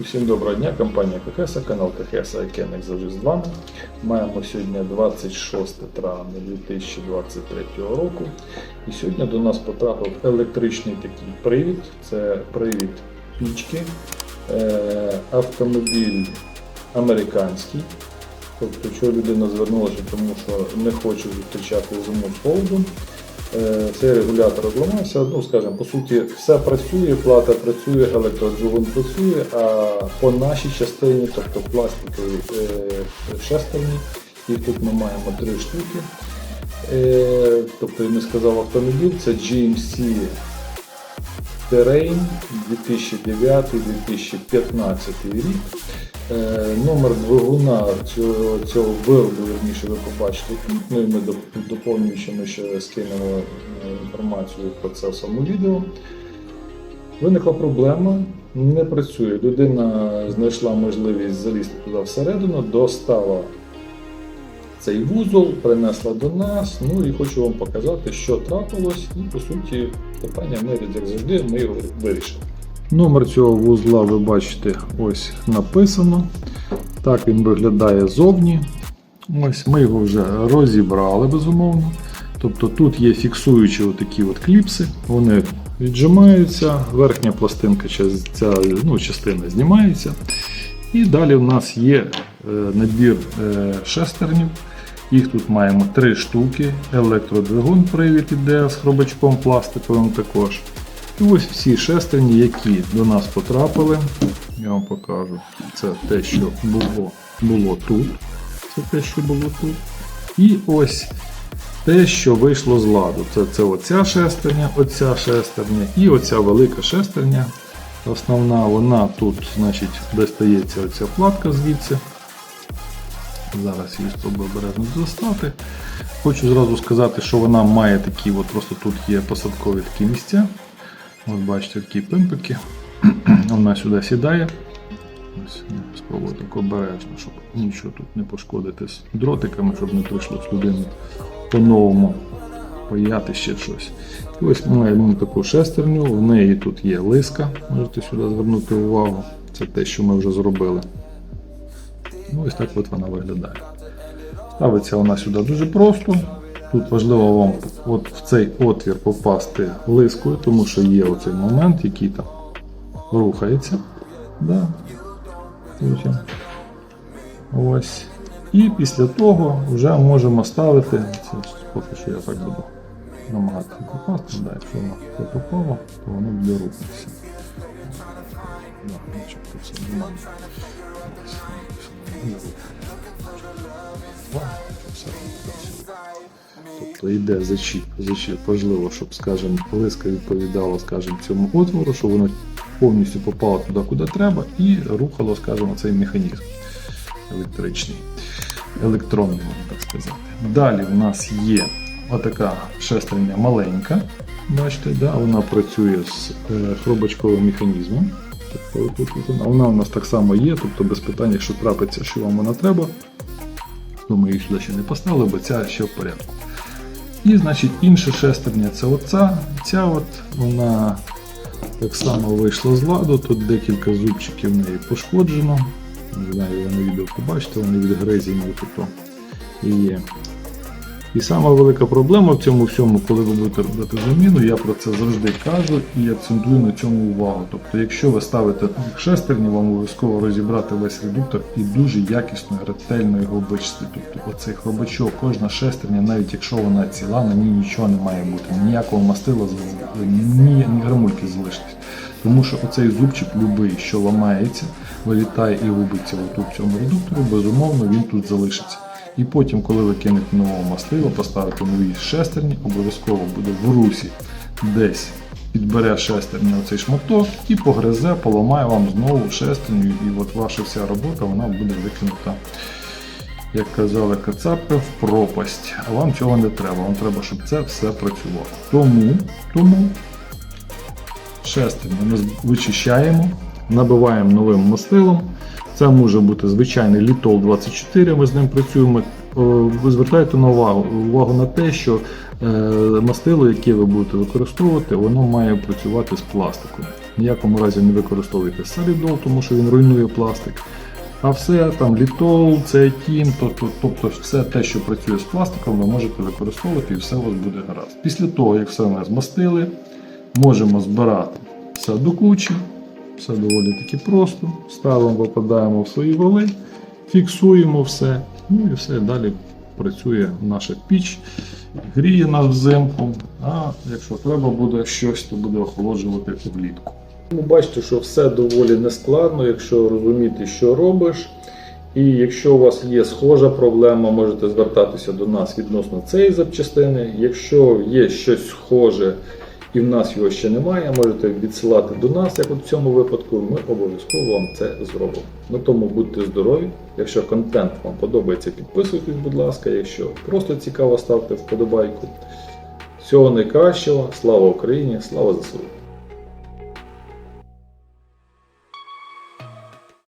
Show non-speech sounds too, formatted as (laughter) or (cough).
Усім доброго дня, компанія КХС, канал КХС Айкен, як завжди з вами. Маємо сьогодні 26 травня 2023 року. І сьогодні до нас потрапив електричний такий привід. Це привід пічки, Е, автомобіль американський. Тобто, що людина звернулася, тому що не хоче зустрічати зиму з холодом. Е, Цей регулятор зламався. Ну, скажімо, по суті, все працює, плата працює, електродвигун працює, а по нашій частині, тобто пластикові е, шестерні, їх тут ми маємо три штуки. Е, Тобто, я не сказав автомобіль, це GMC Terrain 2009-2015 рік. Е, Номер двигуна цього, цього виробу, верніше, ви побачите. Ну і ми доповнюючи, ми ще скинемо е, інформацію про це в самому відео. Виникла проблема, не працює. Людина знайшла можливість залізти туди всередину, достала цей вузол, принесла до нас. Ну і хочу вам показати, що трапилось, і по суті питання ми, як завжди, ми його вирішили. Номер цього вузла ви бачите ось написано. Так він виглядає зовні. Ось ми його вже розібрали безумовно. Тобто тут є фіксуючі отакі от кліпси, вони віджимаються, верхня пластинка ця, ну, частина знімається. І далі в нас є е, набір е, шестернів. Їх тут маємо три штуки. Електродвигун привід іде з хробачком пластиковим також. І ось всі шестерні, які до нас потрапили. Я вам покажу. Це те, що було, було тут. Це те, що було тут. І ось те, що вийшло з ладу. Це, це оця шестерня, оця шестерня і оця велика шестерня. Основна вона тут, значить, достається оця платка звідси. Зараз її спробую обережно достати. Хочу зразу сказати, що вона має такі, от просто тут є посадкові такі місця. Ось бачите, такі пимпики. (clears throat) Вона сюди сідає. Ось, спробую так обережно, щоб нічого тут не пошкодити з дротиками, щоб не прийшлось людині по-новому паяти ще щось. І ось маємо таку шестерню, в неї тут є лиска, можете сюди звернути увагу. Це те, що ми вже зробили. Ну, ось так от вона виглядає. Ставиться вона сюди дуже просто. Тут важливо вам от в цей отвір попасти лискою, тому що є оцей момент, який там рухається. Да. Ось. І після того вже можемо ставити. Це поки що я так буду намагатися попасти. Да, якщо воно попало, то воно буде рухатися. Тобто йде зачіп, зачіп важливо, щоб, скажімо, лиска відповідала, скажімо, цьому отвору, щоб воно повністю попало туди, куди треба, і рухало, скажімо, цей механізм електричний, електронний, можна так сказати. Далі в нас є отака шестерня маленька. Бачите, да? вона працює з е, хробачковим механізмом. Тобто, вона, у нас так само є, тобто без питань, якщо трапиться, що вам вона треба, то ми її сюди ще не поставили, бо ця ще в порядку. І, значить, інша шестерня це оця. Ця от, вона так само вийшла з ладу. Тут декілька зубчиків в неї пошкоджено. Не знаю, ви на відео побачите, вони відгризені тут є. І сама велика проблема в цьому всьому, коли ви будете робити заміну, я про це завжди кажу і акцентую на цьому увагу. Тобто, якщо ви ставите шестерні, вам обов'язково розібрати весь редуктор і дуже якісно ретельно його вичистити. Тобто оцей хробачок, кожна шестерня, навіть якщо вона ціла, на ній нічого не має бути, ніякого мастила, ні, ні грамульки залишитись. Тому що оцей зубчик любий, що ламається, вилітає і губиться в цьому редуктору, безумовно він тут залишиться. І потім, коли ви кинете нового мастила, поставите нові шестерні, обов'язково буде в русі десь підбере шестерні оцей шматок і погризе, поламає вам знову шестерню, і от ваша вся робота вона буде викинута, як казали кацапи, в пропасть. А вам цього не треба. Вам треба, щоб це все працювало. Тому, тому шестерню ми вичищаємо, набиваємо новим мастилом. Це може бути звичайний літол 24, ми з ним працюємо. Е, Ви звертаєте на увагу, увагу на те, що е, мастило, яке ви будете використовувати, воно має працювати з пластиком. Ніякому разі не використовуйте солідол, тому що він руйнує пластик. А все там літол, цеатін, тобто, тобто все те, що працює з пластиком, ви можете використовувати і все у вас буде гаразд. Після того, як все ми змастили, можемо збирати все до. Все доволі таки просто. Ставимо, попадаємо в свої вали, фіксуємо все. Ну і все далі працює наша піч, гріє нас взимку. А якщо треба буде щось, то буде охолоджувати влітку. Ну, бачите, що все доволі нескладно, якщо розуміти, що робиш. І якщо у вас є схожа проблема, можете звертатися до нас відносно цієї запчастини. Якщо є щось схоже і в нас його ще немає, можете відсилати до нас, як от в цьому випадку, ми обов'язково вам це зробимо. На тому будьте здорові. Якщо контент вам подобається, підписуйтесь, будь ласка. Якщо просто цікаво, ставте вподобайку. Всього найкращого, слава Україні, слава ЗСУ!